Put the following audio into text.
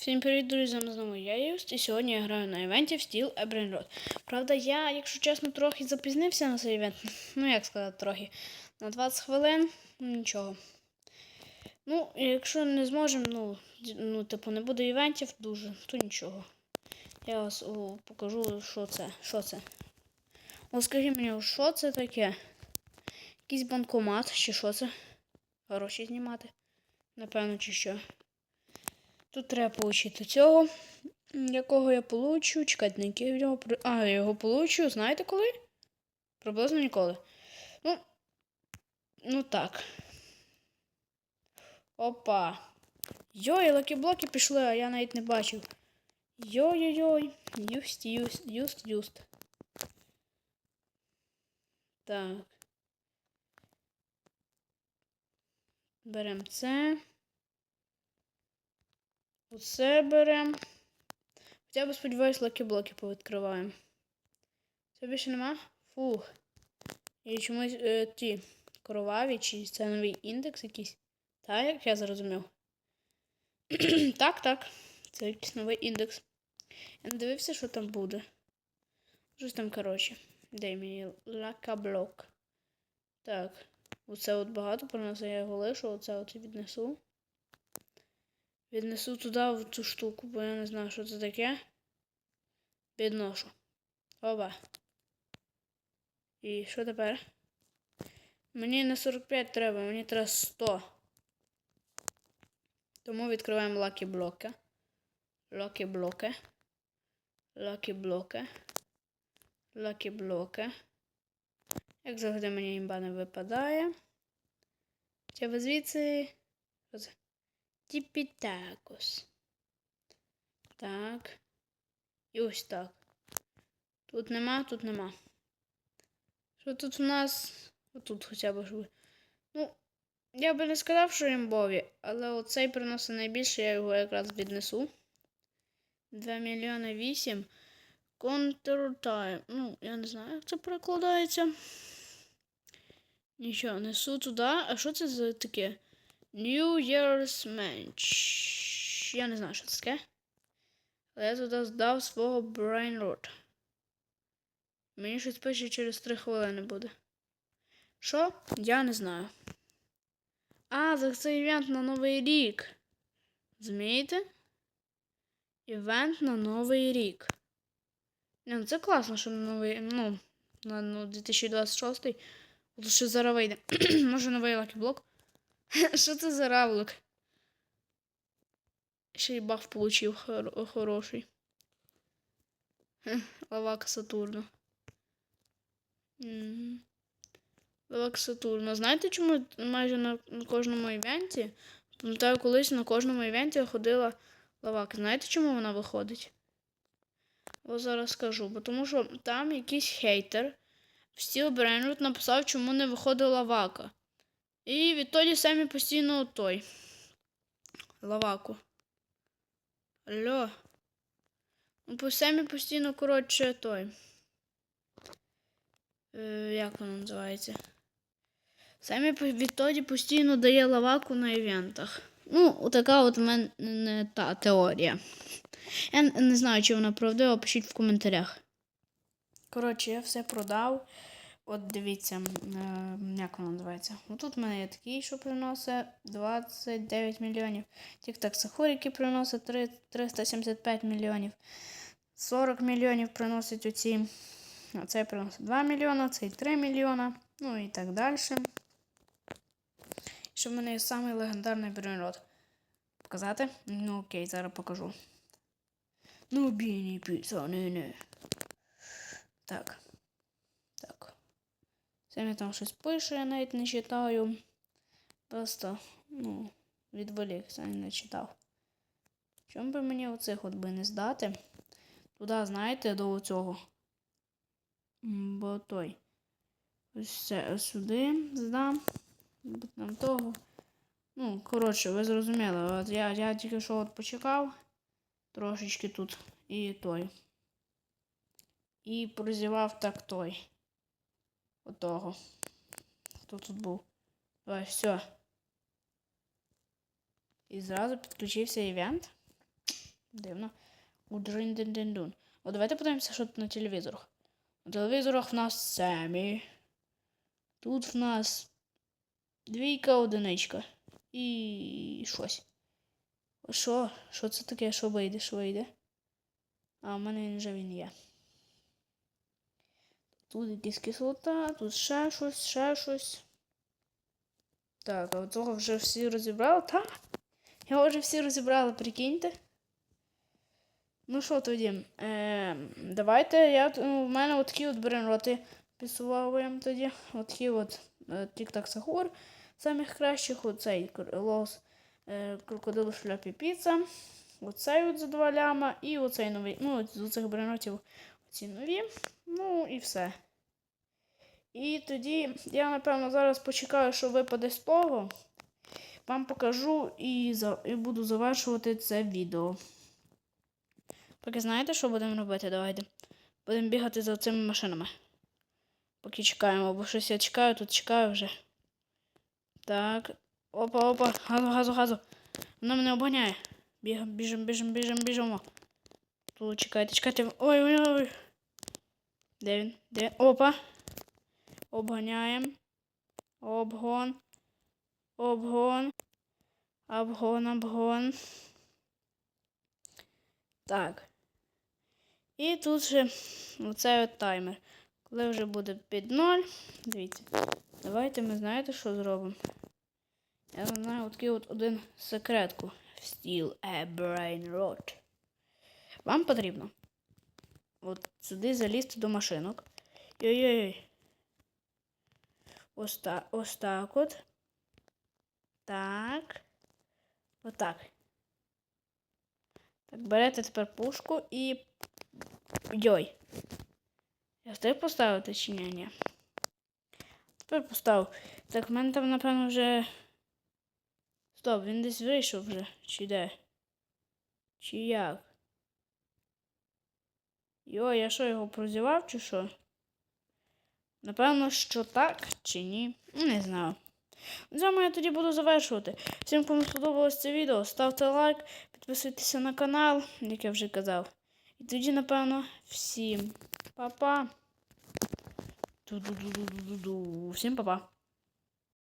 Всім привіт, друзі, знову я Юст, і сьогодні я граю на івенті в стіл Ебренрод. Правда, я, якщо чесно, трохи запізнився на цей івент. Ну, як сказати, трохи. На 20 хвилин, нічого. Ну, якщо не зможемо, ну, ну, типу, не буде івентів дуже, то нічого. Я вас о, покажу, що це. Що це. О, скажіть мені, що це таке? Якийсь банкомат, чи що це? Гроші знімати. Напевно, чи що. Тут треба отримати цього, якого я получу. Чекайте, на який його при- А, я його получу, знаєте коли? Приблизно ніколи. Ну, ну так. Опа. Йой, лакі-блоки пішли, а я навіть не бачив. Йой-йой-йой. Юст, юст, юст, юст. Так. Беремо це. Оце беремо. Хоча б сподіваюсь, лакі-блоки повідкриваємо. Це більше нема? Фух. І чомусь е, ті кроваві, чи це новий індекс якийсь? Так, як я зрозумів. так, так. Це якийсь новий індекс. Я не дивився, що там буде. Щось там, коротше. Дай мені лакаблок. Так. Оце от багато приносить, я його лишу, оце от віднесу. Віднесу туди цю штуку, бо я не знаю, що це таке. Відношу. Оба. І що тепер? Мені не 45 треба, мені треба 100. Тому відкриваємо лакі блоки. Лакі блоки. Лакі блоки. Лакі блоки. Як завжди мені імба не випадає. Ви звідси. Що це? Тіпітакос. Так. І ось так. Тут нема, тут нема. Що тут у нас? Отут хоча б. Ну, я би не сказав, що імбові, але оцей приносить найбільше, я його якраз віднесу. 2 мільйони 8. Counter-time. Ну, я не знаю, як це перекладається. Нічого, несу туди. А що це за таке? New Year's Match. Я не знаю, що це таке. Але я туди здав свого Rot. Мені щось пише через 3 хвилини буде. Що? Я не знаю. А, за це івент на Новий рік. Змієте? Івент на Новий рік. Не, ну це класно, що на новий. Ну, на ну, 2026. От ще зараз вийде. Може новий лакіблок? Що це за равлик? Ще й баф получив хор- хороший. Хе, Лавака Сатурна. Мгм. Лавака Сатурна. Знаєте, чому майже на, кожному івенті? Пам'ятаю, колись на кожному івенті ходила лавака. Знаєте, чому вона виходить? Ось зараз скажу. Бо тому що там якийсь хейтер в стіл Бренрут написав, чому не виходить лавака. І відтоді самі постійно той. Лаваку. Алло. Ну, самі постійно, коротше, той. Е, як воно називається? Самі відтоді постійно дає лаваку на івентах. Ну, така от в мене та теорія. Я не знаю, чи вона правдива, пишіть в коментарях. Коротше, я все продав. От дивіться, е, як воно називається. Отут в мене є такий, що приносить 29 мільйонів. Тік-так Сахур, який приносить три- 375 мільйонів. 40 мільйонів приносить оці. Цей приносить 2 мільйона, цей 3 мільйона. Ну і так далі. Що в мене є самий легендарний бренрод. Показати? Ну окей, зараз покажу. Ну, біні піца, не. Так. Мені там щось пише, я навіть не читаю. Просто, ну, відволікся, не читав. Чому би мені оцих от би не здати? Туди, знаєте, до цього. Бо той. Ось це сюди здам. Там того. Ну, коротше, ви зрозуміли. От я, я тільки що от почекав трошечки тут і той. І прозівав так той. Отого. Хто тут був? Ось, все. І зразу підключився івент. Дивно. удрин дин дин дун О, давайте подивимося, що тут на телевізорах. На телевізорах в нас Семі. Тут в нас двійка, одиничка. І щось. Що? Що це таке? Що вийде? Що вийде? А, в мене вже він є. Тут якась кислота, тут ще щось, ще щось. Так, а цього вже всі розібрали? Так. Його вже всі розібрали, прикиньте. Ну що тоді? Е, давайте я. ну, В мене от такі от бренроти підсуваюємо тоді. От такі от Тік-так Сахур. Самих кращих оцей лос е, крокодил шляпі піца. Оцей от за два ляма і оцей новий. Ну, з цих бренотів оці нові. Ну і все. І тоді я, напевно, зараз почекаю, що випаде з того. Вам покажу і, за... і буду завершувати це відео. Поки знаєте, що будемо робити? Давайте. Будемо бігати за цими машинами. Поки чекаємо, бо щось я чекаю, тут чекаю вже. Так. Опа, опа, газу, газу, газу. Вона мене обганяє. Бігом, біжимо, біжимо, біжимо, біжимо. Тут чекайте, чекайте. Ой, ой, ой. Де він? Де? Опа. Обганяємо. Обгон. Обгон. Обгон, обгон. Так. І тут же оцей от таймер. Коли вже буде під 0, дивіться. Давайте ми знаєте, що зробимо. Я знаю такий от один секретку. Steal a brain rot. Вам потрібно от сюди залізти до машинок. Йой-йой. Ось так, ось так от. Так. Отак. Так, берете тепер пушку і. Йой. Я встиг поставити чи ні? Ні. Тепер поставив. Так, в мене там, напевно, вже. Стоп, він десь вийшов вже. Чи де? Чи як? Йой, я що, його прозівав, чи що? Напевно, що так, чи ні. Не знаю. На цьому я тоді буду завершувати. Всім, кому сподобалось це відео, ставте лайк, підписуйтеся на канал, як я вже казав. І тоді, напевно, всім па-па. Всім па-па.